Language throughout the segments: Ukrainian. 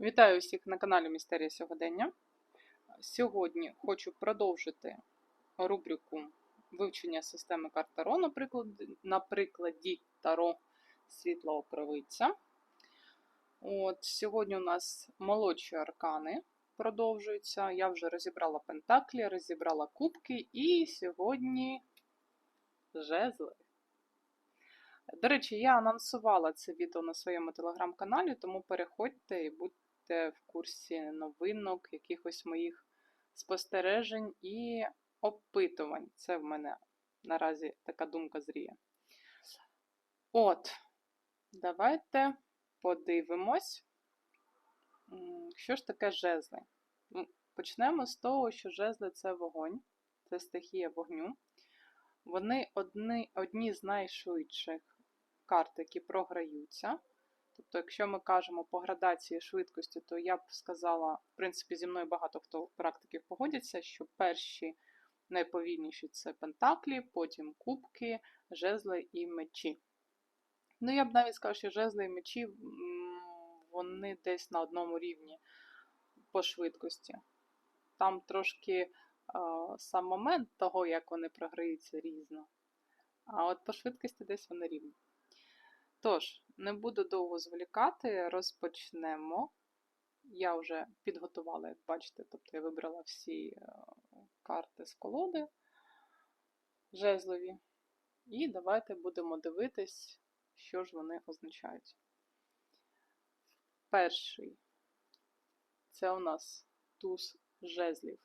Вітаю всіх на каналі Містерія Сьогодення. Сьогодні хочу продовжити рубрику вивчення системи карт Таро, на прикладі Таро Світла Окровиця. От, Сьогодні у нас молодші аркани продовжуються. Я вже розібрала пентаклі, розібрала кубки, і сьогодні жезли. До речі, я анонсувала це відео на своєму телеграм-каналі, тому переходьте і будьте в курсі новинок, якихось моїх спостережень і опитувань. Це в мене наразі така думка зріє. От, давайте подивимось, що ж таке жезли. Почнемо з того, що жезли це вогонь, це стихія вогню. Вони одні, одні з найшвидших карт, які програються. Тобто, якщо ми кажемо по градації швидкості, то я б сказала, в принципі, зі мною багато хто практиків погодяться, що перші найповільніші це пентаклі, потім кубки, жезли і мечі. Ну, я б навіть сказала, що жезли і мечі вони десь на одному рівні по швидкості. Там трошки сам момент того, як вони програються, різно. А от по швидкості десь вони рівні. Тож, не буду довго зволікати, розпочнемо. Я вже підготувала, як бачите, тобто я вибрала всі е, карти з колоди жезлові. І давайте будемо дивитись, що ж вони означають. Перший це у нас туз жезлів.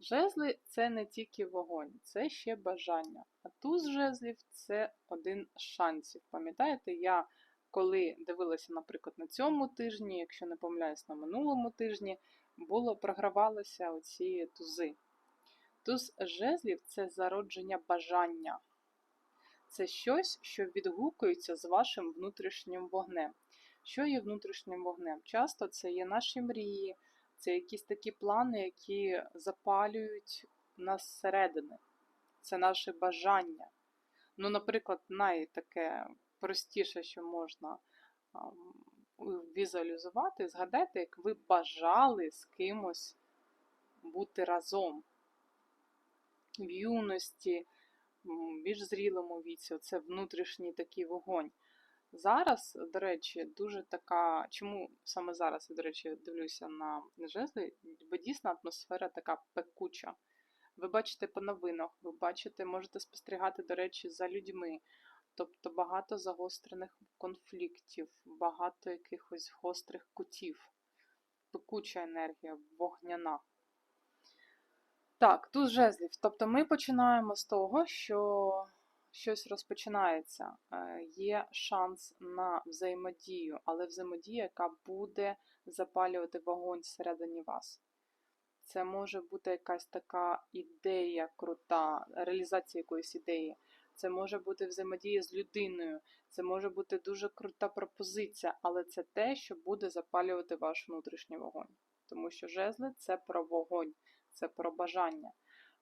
Жезли це не тільки вогонь, це ще бажання. А туз жезлів це один з шансів. Пам'ятаєте, я коли дивилася, наприклад, на цьому тижні, якщо не помиляюсь, на минулому тижні, було програвалися оці тузи. Туз жезлів це зародження бажання. Це щось, що відгукується з вашим внутрішнім вогнем. Що є внутрішнім вогнем? Часто це є наші мрії, це якісь такі плани, які запалюють нас зсередини. Це наше бажання. Ну, наприклад, найтаке простіше, що можна візуалізувати, згадайте, як ви бажали з кимось бути разом. В юності, м, більш зрілому віці, це внутрішній такий вогонь. Зараз, до речі, дуже така. Чому саме зараз, я, до речі, дивлюся на жезли, бо дійсно атмосфера така пекуча. Ви бачите по новинах, ви бачите, можете спостерігати, до речі, за людьми. Тобто багато загострених конфліктів, багато якихось гострих кутів, пекуча енергія, вогняна. Так, тут жезлів. Тобто ми починаємо з того, що щось розпочинається, е, є шанс на взаємодію, але взаємодія, яка буде запалювати вогонь всередині вас. Це може бути якась така ідея крута, реалізація якоїсь ідеї. Це може бути взаємодія з людиною, це може бути дуже крута пропозиція, але це те, що буде запалювати ваш внутрішній вогонь. Тому що жезли це про вогонь, це про бажання.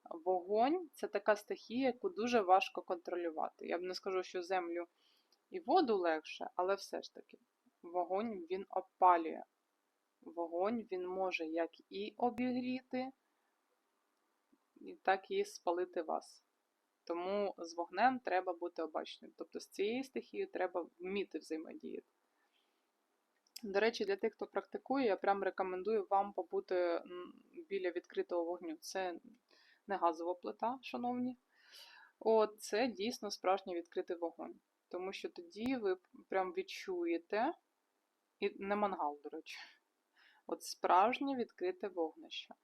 Вогонь це така стихія, яку дуже важко контролювати. Я б не скажу, що землю і воду легше, але все ж таки, вогонь він опалює. Вогонь він може як і обігріти, так і спалити вас. Тому з вогнем треба бути обачним. Тобто з цією стихією треба вміти взаємодіяти. До речі, для тих, хто практикує, я прям рекомендую вам побути біля відкритого вогню. Це не газова плита, шановні. От, це дійсно справжній відкритий вогонь. Тому що тоді ви прям відчуєте, і не мангал, до речі, от справжнє відкрите вогнище.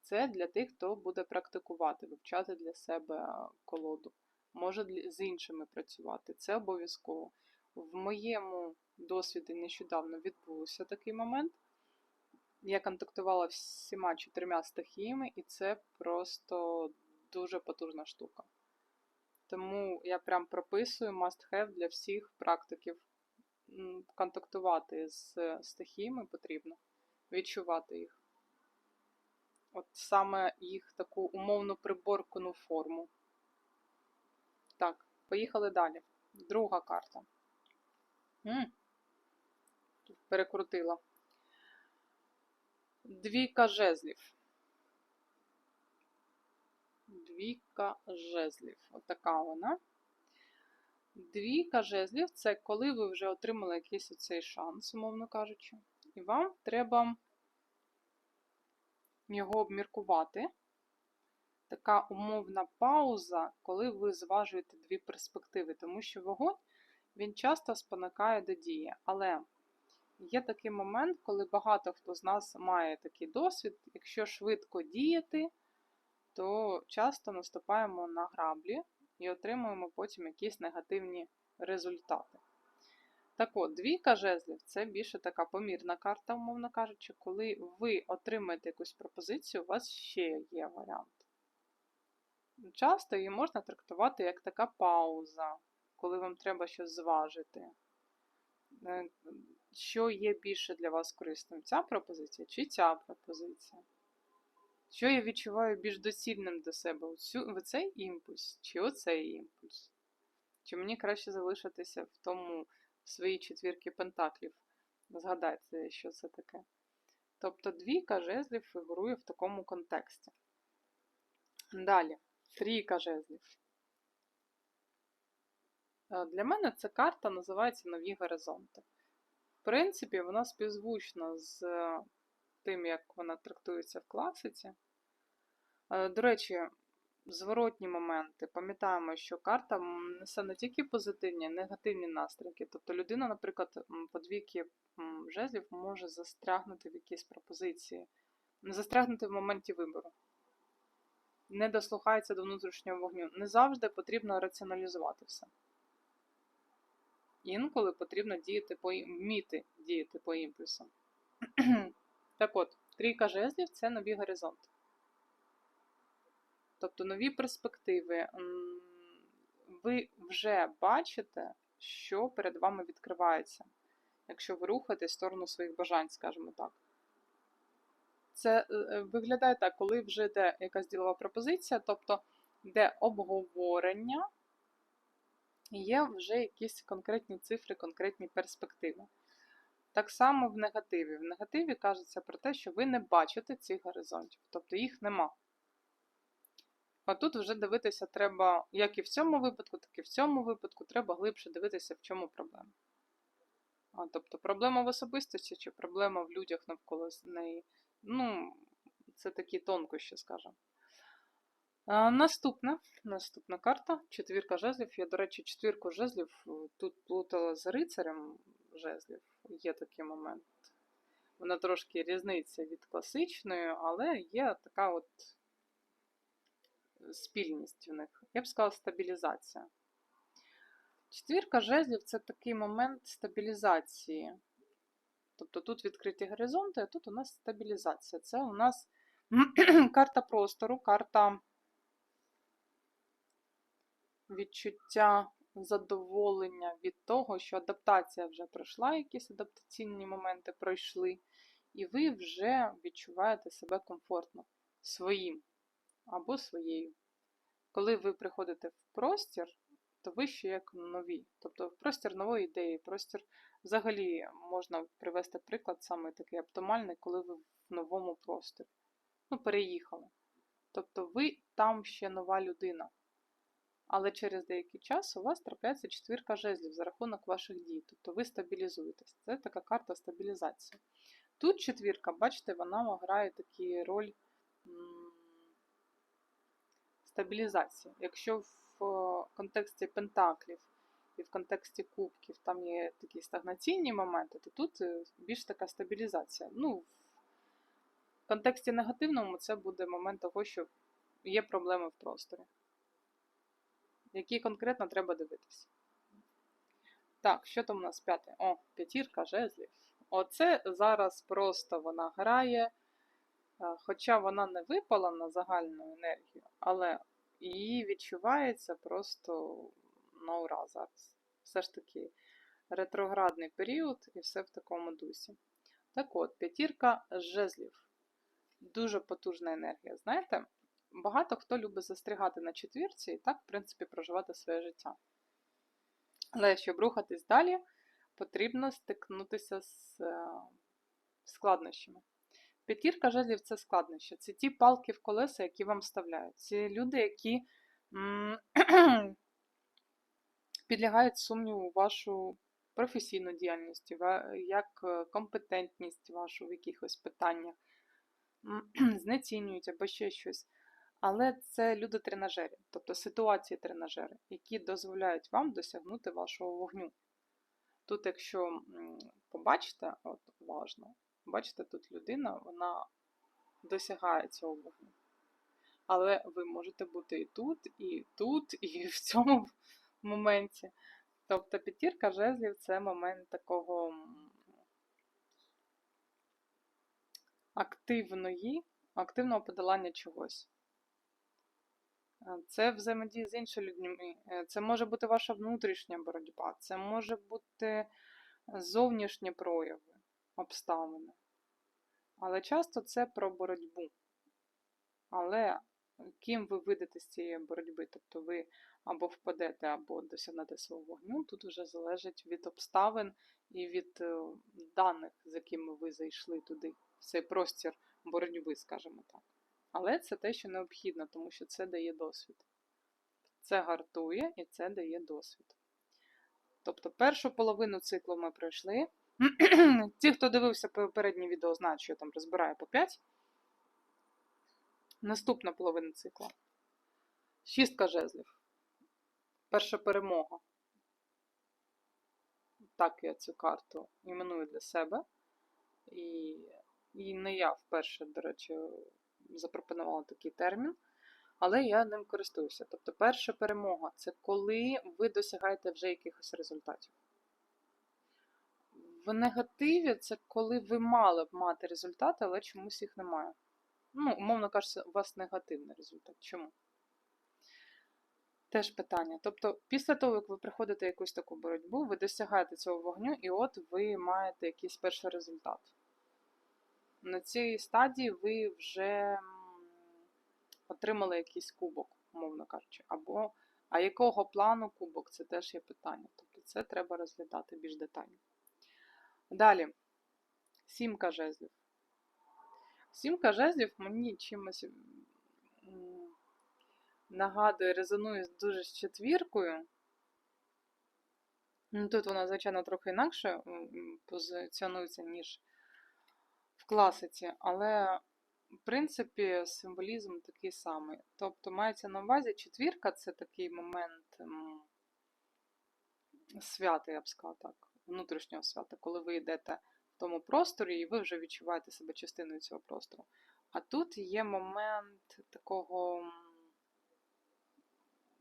Це для тих, хто буде практикувати, вивчати для себе колоду. Може з іншими працювати. Це обов'язково. В моєму досвіді нещодавно відбувся такий момент. Я контактувала всіма чотирма стихіями, і це просто дуже потужна штука. Тому я прям прописую must have для всіх практиків. Контактувати з стихіями потрібно, відчувати їх. От саме їх таку умовно приборкану форму. Так, поїхали далі. Друга карта. М, перекрутила. Двійка жезлів. Двійка жезлів. Отака вона. Двійка жезлів це коли ви вже отримали якийсь оцей шанс, умовно кажучи, і вам треба його обміркувати. Така умовна пауза, коли ви зважуєте дві перспективи, тому що вогонь він часто спонукає до дії. Але є такий момент, коли багато хто з нас має такий досвід, якщо швидко діяти, то часто наступаємо на граблі і отримуємо потім якісь негативні результати. Так от, двійка жезлів це більше така помірна карта, умовно кажучи, коли ви отримаєте якусь пропозицію, у вас ще є варіант. Часто її можна трактувати як така пауза, коли вам треба щось зважити. Що є більше для вас корисним? Ця пропозиція чи ця пропозиція? Що я відчуваю більш доцільним до себе? Оцей імпульс чи оцей імпульс? Чи мені краще залишитися в тому в своїй четвірки пентаклів? Згадайте, що це таке. Тобто двійка жезлів фігурує в такому контексті. Далі, трійка жезлів. Е, Для мене ця карта називається Нові горизонти. В принципі, вона співзвучна з е, тим, як вона трактується в класиці. Е, До речі, зворотні моменти. Пам'ятаємо, що карта несе не тільки позитивні, а й негативні настройки. Тобто людина, наприклад, по жезлів може застрягнути в якійсь пропозиції, не застрягнути в моменті вибору. Не дослухається до внутрішнього вогню. Не завжди потрібно раціоналізувати все. Інколи потрібно діяти по вміти діяти по імпульсам. так от, трійка жезлів це нові горизонти. Тобто нові перспективи. Ви вже бачите, що перед вами відкривається, якщо ви рухаєтесь в сторону своїх бажань, скажімо так. Це е, е, виглядає так, коли вже йде якась ділова пропозиція, тобто йде обговорення, є вже якісь конкретні цифри, конкретні перспективи. Так само в негативі. В негативі кажеться про те, що ви не бачите цих горизонтів, тобто їх нема. А тут вже дивитися треба, як і в цьому випадку, так і в цьому випадку, треба глибше дивитися, в чому проблема. А, тобто проблема в особистості чи проблема в людях навколо неї. Ну, це такі тонкощі, скажімо. Наступна, наступна карта четвірка жезлів. Я, до речі, четвірку жезлів е, тут плутала з рицарем жезлів. Є такий момент. Вона трошки різниця від класичної, але є така от спільність в них. Я б сказала, стабілізація. Четвірка жезлів це такий момент стабілізації. Тобто тут відкриті горизонти, а тут у нас стабілізація. Це у нас карта простору, карта відчуття задоволення від того, що адаптація вже пройшла, якісь адаптаційні моменти пройшли, і ви вже відчуваєте себе комфортно своїм або своєю. Коли ви приходите в простір, то ви ще як нові. Тобто в простір нової ідеї, простір взагалі можна привести приклад саме такий оптимальний, коли ви в новому просторі. Ну, переїхали. Тобто ви там ще нова людина. Але через деякий час у вас трапляється четвірка жезлів за рахунок ваших дій. Тобто ви стабілізуєтесь. Це така карта стабілізації. Тут четвірка, бачите, вона грає таку роль стабілізації. Якщо в е, контексті пентаклів і в контексті кубків там є такі стагнаційні моменти, то тут е, більш така стабілізація. Ну, в контексті негативному це буде момент того, що є проблеми в просторі які конкретно треба дивитися. Так, що там у нас п'яте? О, п'ятірка жезлів. Оце зараз просто вона грає, е, хоча вона не випала на загальну енергію, але її відчувається просто на ура зараз. Все ж таки ретроградний період і все в такому дусі. Так от, п'ятірка жезлів. Дуже потужна енергія. Знаєте, багато хто любить застрягати на четвірці і так, в принципі, проживати своє життя. Але щоб рухатись далі, потрібно стикнутися з е, складнощами. П'ятірка жезлів це складнощі. Це ті палки в колеса, які вам вставляють. Це люди, які підлягають сумніву вашу професійну діяльність, як е, компетентність вашу в якихось питаннях, знецінюють або ще щось. Але це люди-тренажери, тобто ситуації тренажери, які дозволяють вам досягнути вашого вогню. Тут, якщо побачите, от уважно, бачите, тут людина, вона досягає цього вогню. Але ви можете бути і тут, і тут, і в цьому моменті. Тобто п'ятірка жезлів це момент такого активної, активного подолання чогось. Е, Це взаємодія з іншими людьми. Е, Це може бути ваша внутрішня боротьба, це може бути зовнішні прояви, обставини. Але часто це про боротьбу. Але ким ви вийдете з цієї боротьби? Тобто ви або впадете, або досягнете свого вогню, тут вже залежить від обставин і від е, даних, з якими ви зайшли туди, в цей простір боротьби, скажімо так. Але це те, що необхідно, тому що це дає досвід. Це гартує і це дає досвід. Тобто першу половину циклу ми пройшли. Ті, хто дивився попереднє відео, знають, що я там розбираю по 5. Наступна половина цикла. Шістка жезлів. Перша перемога. Так я цю карту іменую для себе. І, і не я вперше, до речі, запропонувала такий термін, але я ним користуюся. Тобто, перша перемога це коли ви досягаєте вже якихось результатів. В негативі це коли ви мали б мати результати, але чомусь їх немає. Ну, умовно кажучи, у вас негативний результат. Чому? Теж питання. Тобто, після того, як ви приходите якусь таку боротьбу, ви досягаєте цього вогню, і от ви маєте якийсь перший результат. На цій стадії ви вже отримали якийсь кубок, умовно кажучи. Або, а якого плану кубок, це теж є питання. Тобто це треба розглядати більш детально. Далі, сімка жезлів. Сімка жезлів мені чимось нагадує, резонує дуже з четвіркою. Ну, Тут вона, звичайно, трохи інакше позиціонується, ніж класиці, але, в принципі, символізм такий самий. Тобто, мається на увазі, четвірка це такий момент свята, я б сказала так, внутрішнього свята, коли ви йдете в тому просторі, і ви вже відчуваєте себе частиною цього простору. А тут є момент такого.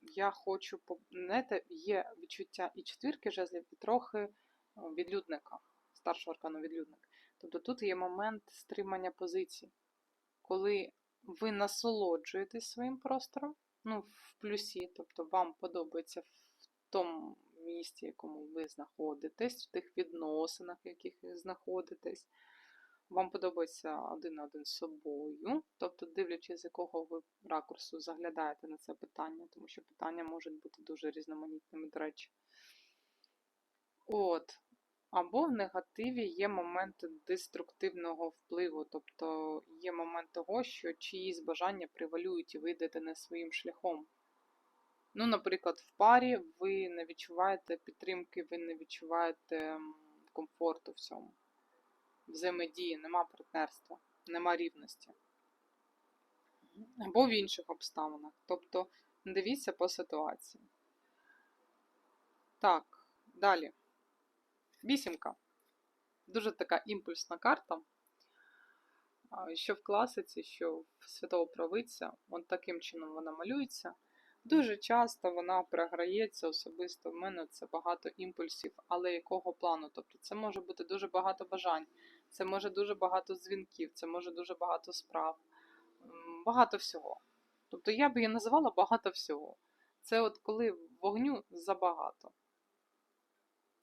Я хочу знаєте, є відчуття і четвірки жезлів, і трохи е, відлюдника, старшого аркану відлюдник. Тобто тут є момент стримання позицій, коли ви насолоджуєтесь своїм простором, ну, в плюсі, тобто вам подобається в тому місці, якому ви знаходитесь, в тих відносинах, в яких ви знаходитесь. Вам подобається один на один з собою, тобто, дивлячись, з якого ви ракурсу заглядаєте на це питання, тому що питання можуть бути дуже різноманітними, до речі. От. Або в негативі є момент деструктивного впливу, тобто є момент того, що чиїсь бажання превалюють і ви йдете не своїм шляхом. Ну, наприклад, в парі ви не відчуваєте підтримки, ви не відчуваєте комфорту в цьому. Взаємодії, нема партнерства, нема рівності. Або в інших обставинах. Тобто дивіться по ситуації. Так, далі. Вісімка. Дуже така імпульсна карта. Що в класиці, що в святого правиця, от таким чином вона малюється. Дуже часто вона програється особисто в мене це багато імпульсів, але якого плану? Тобто це може бути дуже багато бажань, це може дуже багато дзвінків, це може дуже багато справ, багато всього. Тобто я б її називала багато всього. Це от коли вогню забагато.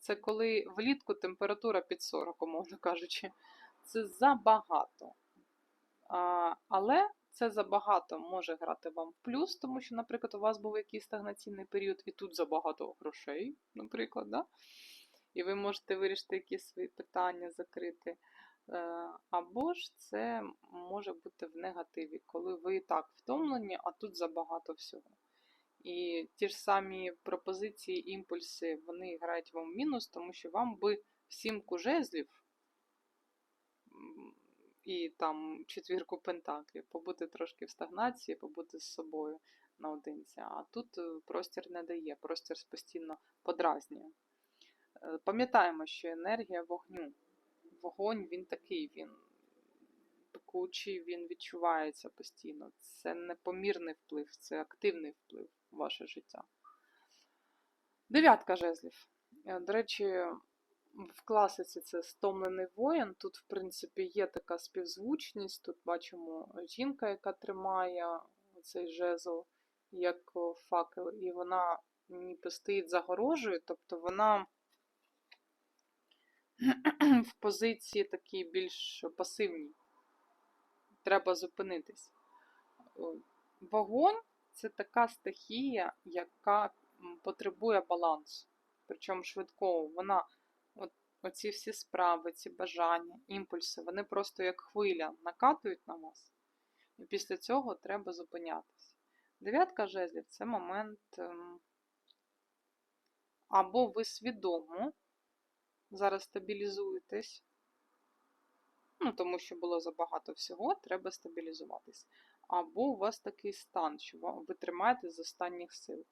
Це коли влітку температура під 40, умовно кажучи. Це забагато. А, але це забагато може грати вам в плюс, тому що, наприклад, у вас був якийсь стагнаційний період, і тут забагато грошей, наприклад. Да? і ви можете вирішити якісь свої питання, закрити. Е, Або ж це може бути в негативі, коли ви і так втомлені, а тут забагато всього. І ті ж самі пропозиції, імпульси, вони грають вам в мінус, тому що вам би сімку жезлів і там четвірку пентаклів, побути трошки в стагнації, побути з собою наодинці. А тут е, простір не дає, простір постійно подразнює. Е, Пам'ятаємо, що енергія вогню. Вогонь він такий, він пекучий, він відчувається постійно. Це не помірний вплив, це активний вплив ваше життя. Дев'ятка жезлів. Е, До речі, в класиці це стомлений воїн. Тут, в принципі, є така співзвучність. Тут бачимо жінка, яка тримає цей жезл як факел, і вона ніби стоїть загорожею, тобто вона в позиції такій більш пасивній. Треба зупинитись. О, Вогонь це така стихія, яка потребує балансу. Причому швидкого. Вона, от, оці всі справи, ці бажання, імпульси, вони просто як хвиля накатують на вас. І після цього треба зупинятися. Дев'ятка жезлів це момент. ем, Або ви свідомо зараз стабілізуєтесь, ну, тому що було забагато всього, треба стабілізуватись. Або у вас такий стан, що ви тримаєте з останніх сил.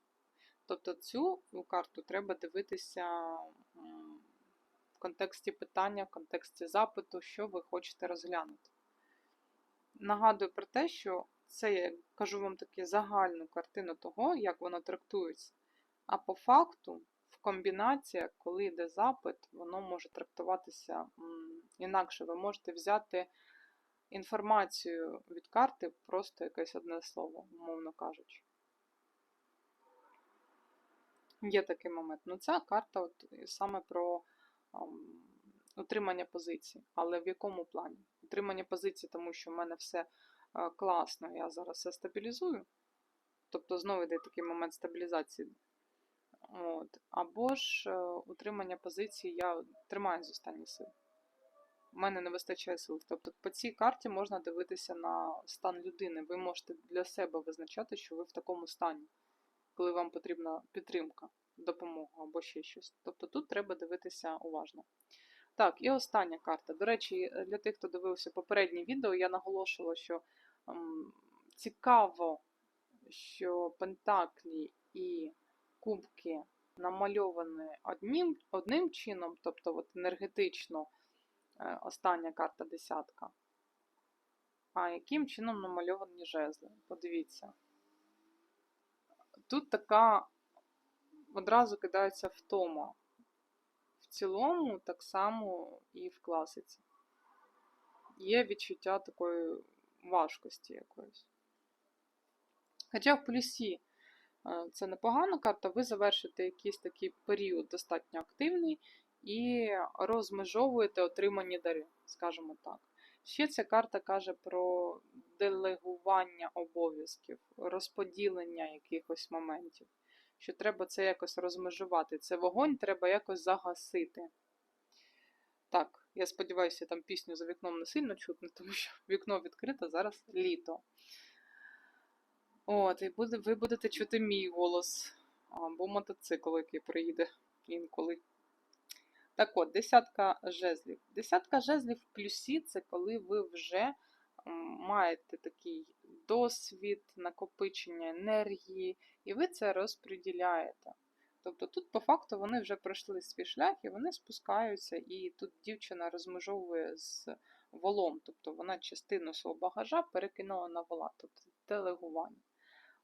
Тобто цю карту треба дивитися в контексті питання, в контексті запиту, що ви хочете розглянути. Нагадую про те, що це я кажу вам таку загальну картину того, як воно трактується. А по факту, в комбінаціях, коли йде запит, воно може трактуватися інакше. Ви можете взяти інформацію від карти, просто якесь одне слово, умовно кажучи. Є такий момент. Ну, ця карта от саме про утримання позицій. Але в якому плані? Утримання позицій, тому що в мене все е, класно, я зараз все стабілізую. Тобто знову йде такий момент стабілізації. От. Або ж е, утримання позиції я тримаю з останніх сил. У мене не вистачає сил. Тобто по цій карті можна дивитися на стан людини. Ви можете для себе визначати, що ви в такому стані, коли вам потрібна підтримка, допомога або ще щось. Тобто тут треба дивитися уважно. Так, і остання карта. До речі, для тих, хто дивився попереднє відео, я наголошувала, що ем, цікаво, що Пентаклі і кубки намальовані одним, одним чином, тобто от енергетично остання карта десятка. А яким чином намальовані жезли? Подивіться. Тут така одразу кидається втома. В цілому, так само і в класиці. Є відчуття такої важкості якоїсь. Хоча в плюсі е, це непогана карта, ви завершите якийсь такий період достатньо активний і розмежовуєте отримані дари, скажімо так. Ще ця карта каже про делегування обов'язків, розподілення якихось моментів, що треба це якось розмежувати. Це вогонь треба якось загасити. Так, я сподіваюся, там пісню за вікном не сильно чутно, тому що вікно відкрите, зараз літо. От, і буде, ви будете чути мій голос або мотоцикл, який приїде інколи. Так от, десятка жезлів. Десятка жезлів в плюсі це коли ви вже маєте такий досвід, накопичення енергії, і ви це розподіляєте. Тобто тут, по факту, вони вже пройшли свій шлях і вони спускаються, і тут дівчина розмежовує з волом, тобто вона частину свого багажа перекинула на вола, тобто делегування.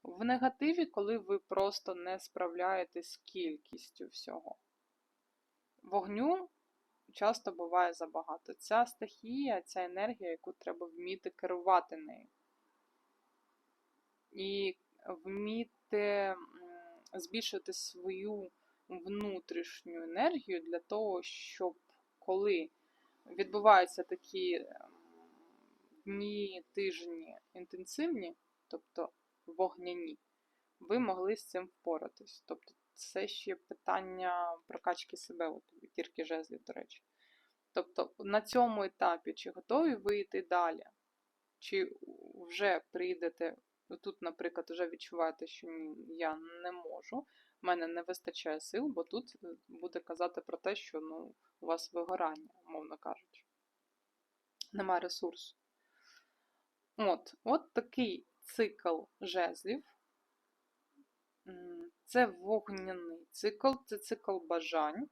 В негативі, коли ви просто не справляєтесь з кількістю всього. Вогню часто буває забагато. Ця стихія, ця енергія, яку треба вміти керувати нею. І вміти збільшити свою внутрішню енергію для того, щоб коли відбуваються такі ем, дні, тижні інтенсивні, тобто вогняні, ви могли з цим впоратись. Тобто це ще питання прокачки себе, от тірки жезлів, до речі. Тобто на цьому етапі, чи готові ви йти далі, чи вже прийдете, тут, наприклад, вже відчуваєте, що ні, я не можу, в мене не вистачає сил, бо тут е, буде казати про те, що ну, у вас вигорання, умовно кажучи. Немає ресурсу. От, от такий цикл жезлів. Це вогняний цикл, це цикл бажань.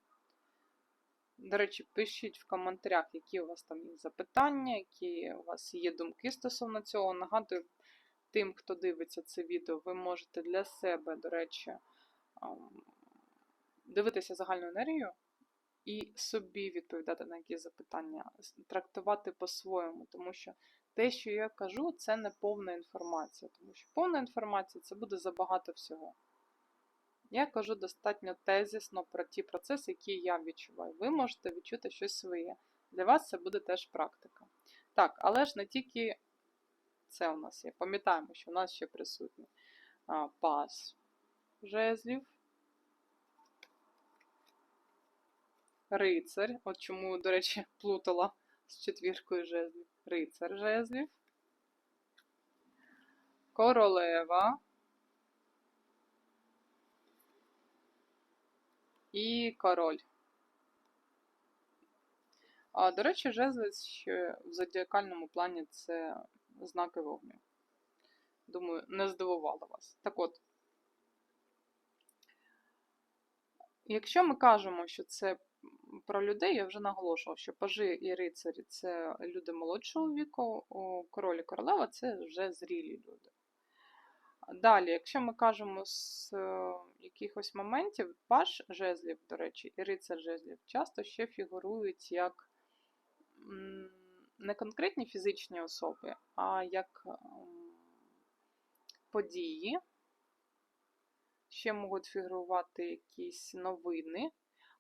До речі, пишіть в коментарях, які у вас там є запитання, які у вас є думки стосовно цього. Нагадую, тим, хто дивиться це відео, ви можете для себе, до речі, дивитися загальну енергію і собі відповідати на якісь запитання, трактувати по-своєму, тому що те, що я кажу, це не повна інформація, тому що повна інформація це буде забагато всього. Я кажу достатньо тезісно про ті процеси, які я відчуваю. Ви можете відчути щось своє. Для вас це буде теж практика. Так, але ж не тільки це у нас є. Пам'ятаємо, що у нас ще присутній а, пас жезлів. Рицар. От чому, до речі, плутала з четвіркою жезлів. Рицар жезлів. Королева. І король. До речі, жезли ще в зодіакальному плані це знаки вогню. Думаю, не здивувало вас. Так от, якщо ми кажемо, що це про людей, я вже наголошував, що пажи і рицарі це люди молодшого віку, король і королева це вже зрілі люди. Далі, якщо ми кажемо з е, якихось моментів, паж жезлів, до речі, і рицар жезлів часто ще фігурують як не конкретні фізичні особи, а як м, події. Ще можуть фігурувати якісь новини,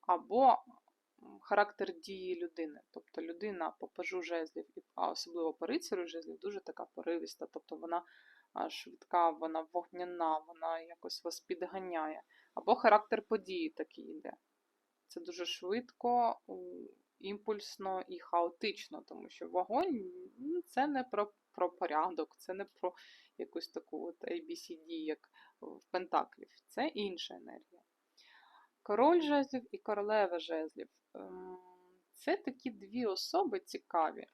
або характер дії людини. Тобто людина по пажу жезлів, а особливо по рицарю жезлів, дуже така поривіста, тобто вона а, швидка, вона вогняна, вона якось вас підганяє. Або характер події такий йде. Це дуже швидко, імпульсно і хаотично, тому що вогонь ну, це не про, про порядок, це не про якусь таку от ABCD, як в Пентаклів. Це інша енергія. Король жезлів і королева жезлів. Ем, Це такі дві особи цікаві.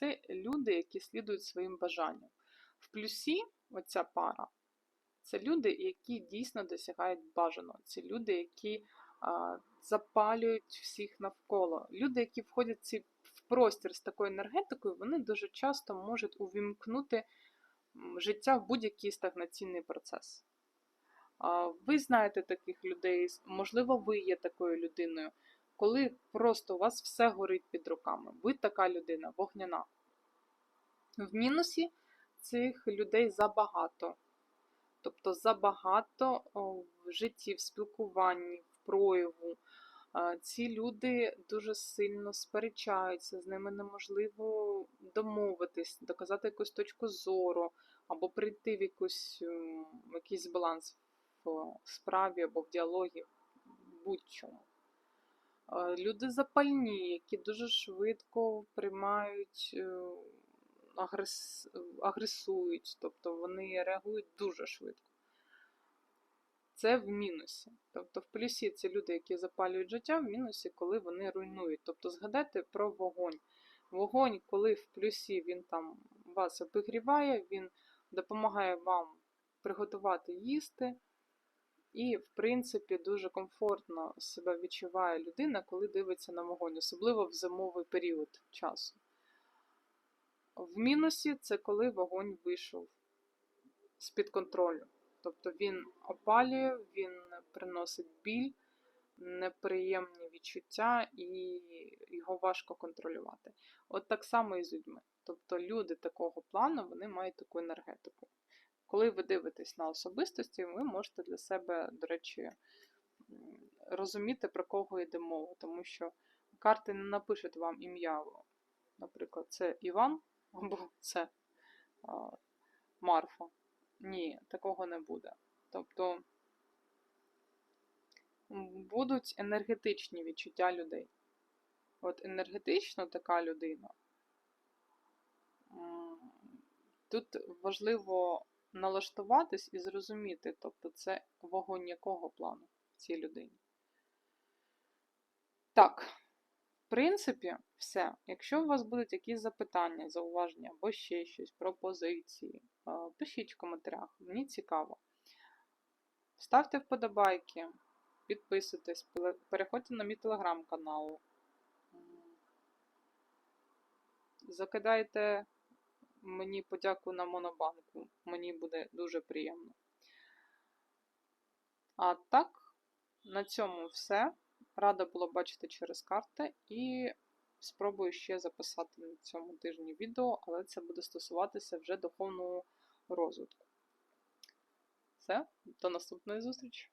Це люди, які слідують своїм бажанням. В плюсі оця пара це люди, які дійсно досягають бажаного. Це люди, які а, запалюють всіх навколо. Люди, які входять ці- в простір з такою енергетикою, вони дуже часто можуть увімкнути життя в будь-який стагнаційний процес. Ви знаєте таких людей, можливо, ви є такою людиною, коли просто у вас все горить під руками. Ви така людина, вогняна. В мінусі цих людей забагато. Тобто забагато в житті, в спілкуванні, в прояву. Ці люди дуже сильно сперечаються, з ними неможливо домовитись, доказати якусь точку зору, або прийти в якусь, якийсь баланс в справі або в діалогі, в будь-чому. Люди запальні, які дуже швидко приймають, е, агрес... агресують, тобто вони реагують дуже швидко. Це в мінусі. Тобто в плюсі це люди, які запалюють життя, в мінусі, коли вони руйнують. Тобто згадайте про вогонь. Вогонь, коли в плюсі він там вас обігріває, він допомагає вам приготувати їсти. І, в принципі, дуже комфортно себе відчуває людина, коли дивиться на вогонь, особливо в зимовий період часу. В мінусі це коли вогонь вийшов з-під контролю. Тобто він опалює, він приносить біль, неприємні відчуття, і його важко контролювати. От так само і з людьми. Тобто люди такого плану вони мають таку енергетику. Коли ви дивитесь на особистості, ви можете для себе, до речі, розуміти, про кого йде мова, тому що карти не напишуть вам ім'я, наприклад, це Іван або це Марфа. Ні, такого не буде. Тобто будуть енергетичні відчуття людей. От енергетично така людина. Тут важливо налаштуватись і зрозуміти, тобто це вогонь якого плану в цій людині. Так, в принципі, все. Якщо у вас будуть якісь запитання, зауваження або ще щось, пропозиції, е, пишіть в коментарях, мені цікаво. Ставте вподобайки, підписуйтесь, переходьте на мій телеграм-канал. Закидайте мені подяку на Монобанку. Мені буде дуже приємно. А так, на цьому все. Рада була бачити через карти і спробую ще записати на цьому тижні відео, але це буде стосуватися вже духовного розвитку. Все, до наступної зустрічі!